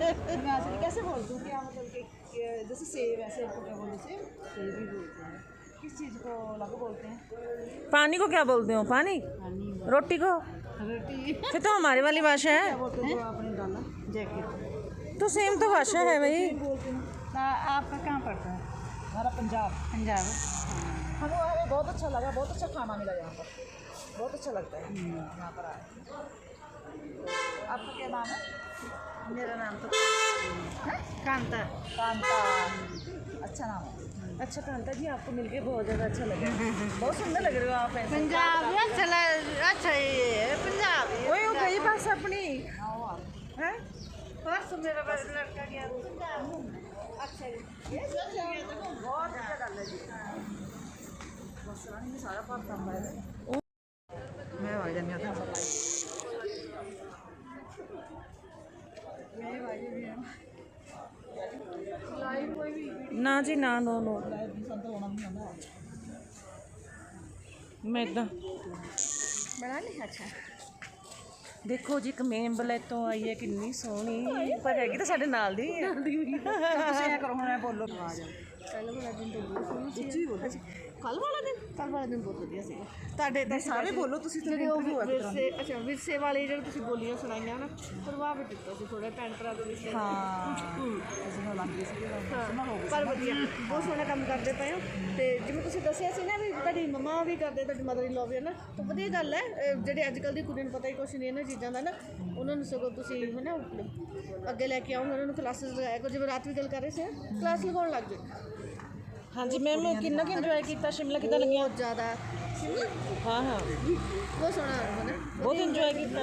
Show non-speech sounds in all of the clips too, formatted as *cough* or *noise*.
कैसे बोलते हो क्या मतलब कि जैसे सेब है सेब को क्या बोलते हैं? सेब ही बोलते हैं। किस चीज़ को अलग बोलते हैं? पानी को क्या बोलते हो? पानी? रोटी को? रोटी। फिर तो हमारी वाली भाषा है। बोलते हैं जो आपने डाला जैकेट। तो सेम तो भाषा है भाई। हैं। तो आपका कहाँ पड़ता है? हमारा पंजाब। पंजाब। हमें हमें बहुत अच्छा लगा बहुत अच्छा खाना मिला यहाँ पर। बहुत अच्छा लगता है। यहाँ पर आए। आपका क्या नाम है? मेरा नाम तो कांता। कांता। अच्छा नाम है। अच्छा कांता जी आपको मिलके बहुत ज़्यादा अच्छा लगा। बहुत सुंदर लग रहे हो आप पंजाब अच्छा अच्छा ये पंजाब ओए वो गई बस अपनी। है। परसों मेरा बस लड़का गया। अच्छा ये बहुत अच्छा गल है जी। बस रानी में सारा भार काम है। ਨਾ ਜੀ ਨਾ ਨੋ ਨੋ। ਮੈਦਾ ਬਣਾ ਲਿਆ ਅੱਛਾ। ਦੇਖੋ ਜੀ ਇੱਕ ਮੇਮਬਲੇ ਤੋਂ ਆਈ ਹੈ ਕਿੰਨੀ ਸੋਹਣੀ। ਪਰ ਹੈਗੀ ਤਾਂ ਸਾਡੇ ਨਾਲ ਦੀ। ਹੈ। ਤੁਸੀਂ ਐ ਕਰੋ ਹੁਣ ਐ ਬੋਲੋ। ਆਵਾਜ਼ ਕੱਲ ਵਾਲਾ ਦਿਨ ਤਾਂ ਬਹੁਤ ਸੋਹਣਾ ਸੀ ਉੱਚੀ ਬੋਲੋ ਕੱਲ ਵਾਲਾ ਦਿਨ? ਕੱਲ ਵਾਲਾ ਦਿਨ ਬਹੁਤ ਵਧੀਆ ਸੀਗਾ। ਤੁਹਾਡੇ ਤਾਂ ਸਾਰੇ ਬੋਲੋ ਤੁਸੀਂ ਤਾਂ ਜਿਹੜੇ ਉਹ ਇੰਟਰਵਿਊ ਆ ਵਿਰਸੇ ਅੱਛਾ ਵਿਰਸੇ ਵਾਲੇ ਜਿਹੜੇ ਤੁਸੀਂ ਬੋਲੀਆਂ ਸੁਣਾਈਆਂ ਨਾ ਪ੍ਰਭਾਵਿਤ ਕੀਤਾ ਸੀ ਥੋੜਾ ਭੈਣ ਭਰਾ ਦੇ ਹਾਂ। ਸੀ ਪਰ ਵਧੀਆ। ਬਹੁਤ ਸੋਹਣਾ ਕੰਮ ਕਰਦੇ ਪਏ ਹੋ। ਤੇ ਜਿਵੇਂ ਤੁਸੀਂ ਦੱਸਿਆ ਸੀ ਨਾ ਵੀ ਤੁਹਾਡੀ ਮਮਾ ਵੀ ਕਰਦੇ ਤੁਹਾਡੀ ਮਦਰ ਇਨ ਲੋ ਵੀ ਹੈ ਨਾ ਤਾਂ ਵਧੀਆ ਗੱਲ ਹੈ। ਜਿਹੜੇ ਅੱਜ ਕੱਲ ਦੀ ਕੁੜੀਆਂ ਨੂੰ ਪਤਾ ਹੀ ਕੁਛ ਨਹੀਂ ਇਹਨਾਂ ਚੀਜ਼ਾਂ ਦਾ ਨਾ ਉਹਨਾਂ ਨੂੰ ਸਗੋਂ ਤੁਸੀਂ ਹੈ ਨਾ ਅੱਗੇ ਲੈ ਕੇ ਆਉਂਗੇ ਉਹਨਾਂ ਨੂੰ ਕਲਾਸਿਸ ਲਗਾਇਆ ਜਿਵੇਂ ਰਾਤ ਵੀ ਗੱਲ ਕਰ ਰਹੇ ਸੀ ਕਲਾਸ ਲਗਾਉਣ ਲੱਗ ਜਾਓ। ਹਾਂਜੀ ਮੈਮ ਕਿੰਨਾ ਕਿ ਇੰਜੋਏ ਕੀਤਾ? ਸ਼ਿਮਲਾ ਕਿਦਾਂ ਲੱਗਿਆ? ਬਹੁਤ ਜ਼ਿਆਦਾ ਹਾਂ ਹਾਂ। ਬਹੁਤ ਸੋਹਣਾ ਹੈ ਨਾ। ਬਹੁਤ ਇੰਜੋਏ ਕੀਤਾ।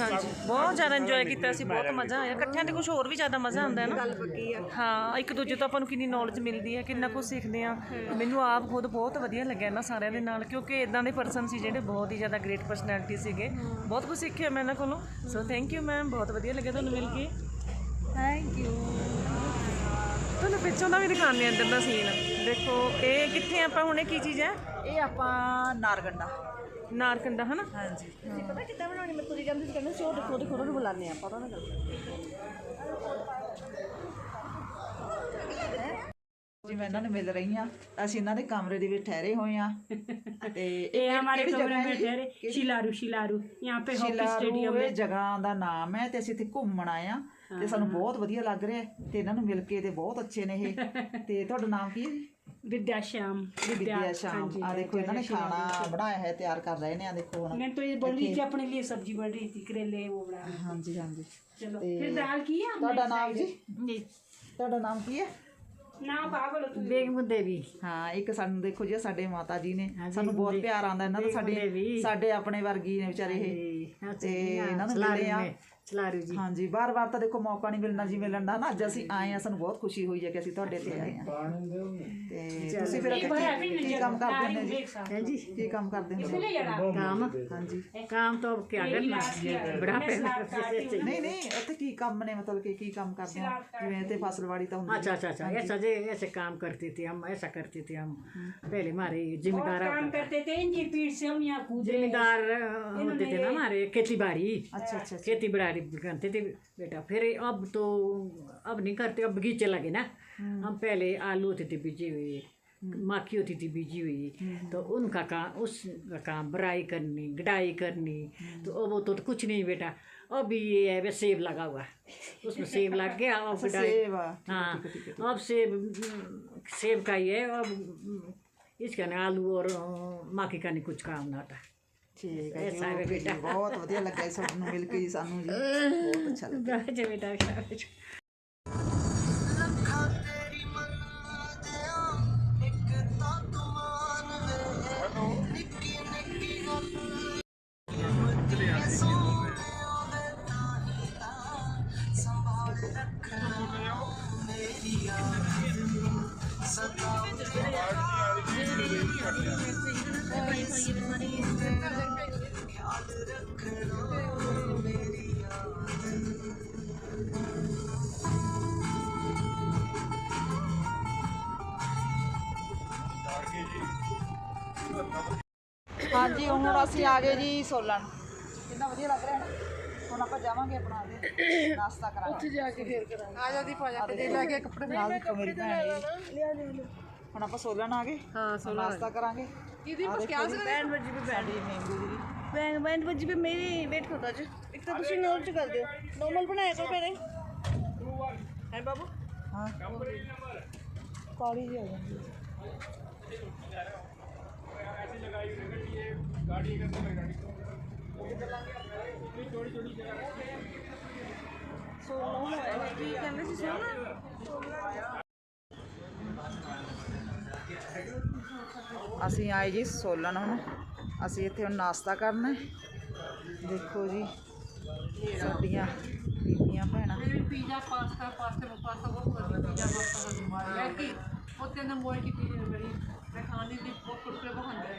ਹਾਂਜੀ। ਬਹੁਤ ਜ਼ਿਆਦਾ ਇੰਜੋਏ ਕੀਤਾ ਸੀ ਬਹੁਤ ਮਜ਼ਾ ਆਇਆ। ਇਕੱਠਿਆਂ ਤੇ ਕੁਝ ਹੋਰ ਵੀ ਜ਼ਿਆਦਾ ਮਜ਼ਾ ਆਉਂਦਾ ਹੈ ਨਾ? ਗੱਲ ਪੱਕੀ ਆ। ਹਾਂ ਇੱਕ ਦੂਜੇ ਤੋਂ ਆਪਾਂ ਨੂੰ ਕਿੰਨੀ ਨੌਲੇਜ ਮਿਲਦੀ ਹੈ ਕਿੰਨਾ ਕੁਝ ਸਿੱਖਦੇ ਆ ਮੈਨੂੰ ਆਪ ਖੁਦ ਬਹੁਤ ਵਧੀਆ ਲੱਗਿਆ ਇਹਨਾਂ ਸਾਰਿਆਂ ਦੇ ਨਾਲ ਕਿਉਂਕਿ ਇਦਾਂ ਦੇ ਪਰਸਨ ਸੀ ਜਿਹੜੇ ਬਹੁਤ ਹੀ ਜ਼ਿਆਦਾ ਗ੍ਰੇਟ ਪਰਸਨੈਲਿਟੀ ਸੀਗੇ। ਬਹੁਤ ਕੁਝ ਸਿੱਖਿਆ ਮੈਂ ਇਹਨਾਂ ਕੋਲੋਂ। ਸੋ ਥੈਂਕ ਯੂ ਮੈਮ ਬਹੁਤ ਵਧੀਆ ਲੱਗਿਆ ਤੁਹਾਨੂੰ ਮਿਲ ਕੇ ਥੈਂਕ ਯੂ ਤੁਹਾਨੂੰ ਪਿੱਛੋਂ ਦਾ ਵੀ ਦਿਖਾਉਂਦੇ ਆ ਇੱਧਰ ਦਾ ਸੀਨ ਦੇਖੋ ਇਹ ਕਿੱਥੇ ਆਪਾਂ ਹੁਣ ਇਹ ਕੀ ਚੀਜ਼ ਹੈ ਇਹ ਆਪਾਂ ਨਾਰਗੰਡਾ ਨਾਰਕੰਡਾ ਹਨਾ ਹਾਂਜੀ ਤੁਸੀਂ ਪਤਾ ਕਿੱਦਾਂ ਬਣਾਉਣੀ ਮੈਂ ਤੁਰੀ ਜਾਂਦੀ ਸੀ ਕਹਿੰਦੇ ਸੀ ਉਹ ਦੇਖੋ ਦੇਖੋ ਉਹਨਾਂ ਨੂੰ ਬੁਲਾਉਂਦੇ ਆ ਪਤਾ ਨਾ ਗੱਲ ਜੀ ਮੈਂ ਇਹਨਾਂ ਨੂੰ ਮਿਲ ਰਹੀ ਆ ਅਸੀਂ ਇਹਨਾਂ ਦੇ ਕਮਰੇ ਦੇ ਵਿੱਚ ਠਹਿਰੇ ਹੋਏ ਆ ਤੇ ये हमारे कमरे में ठहरे शिलारू शिलारू यहाँ पे हॉकी ਸ਼ਿਲਾਰੂ स्टेडियम ਇਹ ਜਗ੍ਹਾ ਦਾ ਨਾਮ ਹੈ ਤੇ ਅਸੀਂ ਇੱਥੇ ਘੁੰਮਣ ਆਏ ਆ ਤੇ ਸਾਨੂੰ ਬਹੁਤ ਵਧੀਆ ਲੱਗ ਰਿਹਾ ਤੇ ਇਹਨਾਂ ਨੂੰ ਮਿਲ ਕੇ ਤੇ ਬਹੁਤ ਅੱਛੇ ਨੇ ਇਹ। *laughs* ਤੇ ਤੁਹਾਡਾ ਨਾਮ ਕੀ ਵਿਦਿਆ ਸ਼ਾਮ ਵਿਦਿਆ ਸ਼ਾਮ। ਆ ਦੇਖੋ ਇਹਨਾਂ ਨੇ ਖਾਣਾ ਬਣਾਇਆ ਹੈ ਤਿਆਰ ਕਰ ਰਹੇ ਨੇ ਆ ਦੇਖੋ ਹੁਣ। ਮੈਂ ਤਾਂ ਇਹ ਬਣ ਰਹੀ ਸੀ ਆਪਣੇ ਲਈ ਸਬਜ਼ੀ ਬਣ ਰਹੀ ਸੀ ਕਰੇਲੇ ਉਹ ਬਣਾ ਹਾਂਜੀ ਹਾਂਜੀ। ਚਲੋ ਫਿਰ ਦਾਲ ਕੀ ਹੈ ਤੁਹਾਡਾ ਨਾਮ ਜੀ? ਤੁਹਾਡਾ ਨਾਮ ਕੀ ਹੈ? ਨਾ ਪਾਗਲ ਤੂੰ ਬੇਗਮ ਦੇਵੀ। ਹਾਂ ਇੱਕ ਸਾਨੂੰ ਦੇਖੋ ਜੀ ਸਾਡੇ ਮਾਤਾ ਜੀ ਨੇ। ਸਾਨੂੰ ਬਹੁਤ ਪਿਆਰ ਆਉਂਦਾ ਇਹਨਾਂ ਦਾ ਸਾਡੇ ਸਾਡੇ ਆਪਣੇ ਵਰਗੀ ਨੇ ਵਿਚਾਰੇ ਇਹ। ਤੇ ਇਹਨਾਂ ਨੂੰ ਮਿਲੇ ਆ। ਚਲਾਰੂ ਜੀ ਹਾਂਜੀ ਬਾਰ-ਬਾਰ ਤਾਂ ਦੇਖੋ ਮੌਕਾ ਨਹੀਂ ਮਿਲਣਾ ਜੀ ਮਿਲਣ ਦਾ ਨਾ ਅੱਜ ਅਸੀਂ ਆਏ ਆ ਸਾਨੂੰ ਬਹੁਤ ਖੁਸ਼ੀ ਹੋਈ ਹੈ ਕਿ ਅਸੀਂ ਤੁਹਾਡੇ ਤੇ ਆਏ ਆ ਤੇ ਤੁਸੀਂ ਫਿਰ ਇੱਥੇ ਕੀ- ਕੀ ਕੰਮ ਕਰਦੇ ਹੋ ਜੀ ਹਾਂਜੀ ਕੀ ਕੰਮ ਕਰਦੇ ਹੋ काम ਹਾਂਜੀ काम तो अब क्या करना बुढ़ापे में ਨਹੀਂ ਨਹੀਂ ਇੱਥੇ ਕੀ ਕੰਮ ਨੇ ਮਤਲਬ ਕਿ ਕੀ ਕੰਮ ਕਰਦੇ ਹੋ ਜਿਵੇਂ ਇੱਥੇ ਫਸਲਵਾੜੀ ਤਾਂ ਹੁੰਦੀ अच्छा अच्छा अच्छा ऐसा जे ऐसे काम करते थे हम ऐसा करते थे हम पहले हमारे जिम्मेदार काम करते थे इंजीर पीठ से हम यहाँ कूदे जिम्मेदार होते थे ना हमारे खेती बाड़ी अच्छा अच्छा खेती बाड़ी करते थे बेटा। फिर अब तो अब नहीं करते अब बगीचे लगे ना। हम पहले आलू होते थे बीजे हुए माखी होती थी बीजी हुई। तो उनका काम उसका काम बराई करनी गडाई करनी। तो अब वो तो कुछ नहीं बेटा। अब ये है वे सेब लगा हुआ। उसमें सेब लग गया अब गडाई हाँ। अब सेब सेब का ही है। अब इसका ना आलू और माखी का नहीं कुछ काम ना होता ਠੀਕ ਹੈ ਜੀ ਸਾਰੇ ਜੀ ਬਹੁਤ ਵਧੀਆ ਲੱਗਾ ਇਸ ਨੂੰ ਮਿਲ ਕੇ ਸਾਨੂੰ ਜੀ ਬਹੁਤ ਅੱਛਾ ਲੱਗਾ ਬਾਜ ਬੇਟਾ ਸ਼ਾਬਾਸ਼ ਸਦਾ ਉਹ ਜਿਹੜੀ ਆ ਰਹੀ ਹੈ ਹਾਂਜੀ ਹੁਣ ਅਸੀਂ ਆ ਗਏ ਜੀ ਸੋਲਨ। ਕਿੰਨਾ ਵਧੀਆ ਲੱਗ ਰਿਹਾ ਹੈ ਹੁਣ ਆਪਾਂ ਜਾਵਾਂਗੇ ਆਪਣਾ ਦੇ ਨਾਸ਼ਤਾ ਕਰਾਂਗੇ ਉੱਥੇ ਜਾ ਕੇ ਫੇਰ ਕਰਾਂਗੇ। ਆ ਜਾ ਦੀ ਪਾ ਜਾ ਤੇ ਲੈ ਕੇ ਕੱਪੜੇ ਨਾਲ ਮੇਰੀ ਭੈਣ ਹੁਣ ਆਪਾਂ ਸੋਲਣ ਆ ਗਏ। ਹਾਂ ਨਾਸ਼ਤਾ ਕਰਾਂਗੇ। ਦੀਦੀ ਬਸ ਕਿਆ ਸੀ ਬੈਂਡ ਵੱਜੀ ਪੇ ਸਾਡੀ ਮੈਂਗੋ ਦੀ ਬੈਂਡ ਬੈਂਡ ਵੱਜੀ ਪੇ ਮੇਰੀ ਵੇਟ ਕਰਦਾ ਜੀ ਇੱਕ ਤਾਂ ਤੁਸੀਂ ਨੋਟ ਚ ਕਰ ਦਿਓ ਨੋਰਮਲ ਬਣਾਇਆ ਕਰੋ ਪਹਿਲੇ ਹੈ ਬਾਬੂ ਹਾਂ ਕਾਲੀ ਜੀ ਆ ਜਾਂਦੀ ਹੈ। ਕੀ ਕਹਿੰਦੇ ਸੀ ਸੋਨਾ ਅਸੀਂ ਆਏ ਜੀ ਸੋਲਨ ਹੁਣ। ਅਸੀਂ ਇੱਥੇ ਹੁਣ ਨਾਸ਼ਤਾ ਕਰਨਾ ਦੇਖੋ ਜੀ, ਸਾਡੀਆਂ ਬੀਬੀਆਂ ਭੈਣਾਂ। ਪੀਜ਼ਾ, ਪਾਸਤਾ ਪਾਸਤਾ ਪਾਸਤਾ ਬਹੁਤ ਵਧੀਆ ਪੀਜ਼ਾ, ਪਾਸਤਾ ਦਾ ਮੈਂ ਕਿ ਉੱਤੇ ਨਾ ਮੋੜ ਕੀਤੀ ਮੇਰੀ ਮੈਂ ਖਾਣੇ ਦੀ ਬਹੁਤ ਕੁਰਕਰੇ ਬਹਾਂਦਾ ਹੈ।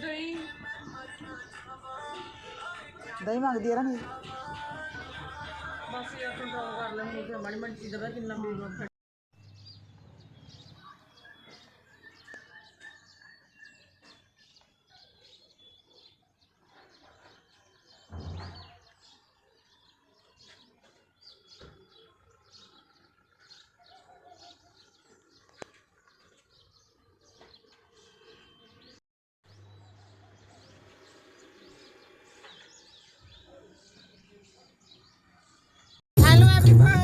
ਦਹੀਂ ਦਹੀਂ ਮੰਗਦੀ ਰਾਣੀ ਬਸ ਇਹ ਕੰਟਰੋਲ ਕਰ ਲੈਣੀ ਕਿ ਮਾੜੀ ਮਾੜੀ ਚੀਜ਼ ਦਾ ਕਿੰਨਾ ਮਿਲੂਗਾ Yeah.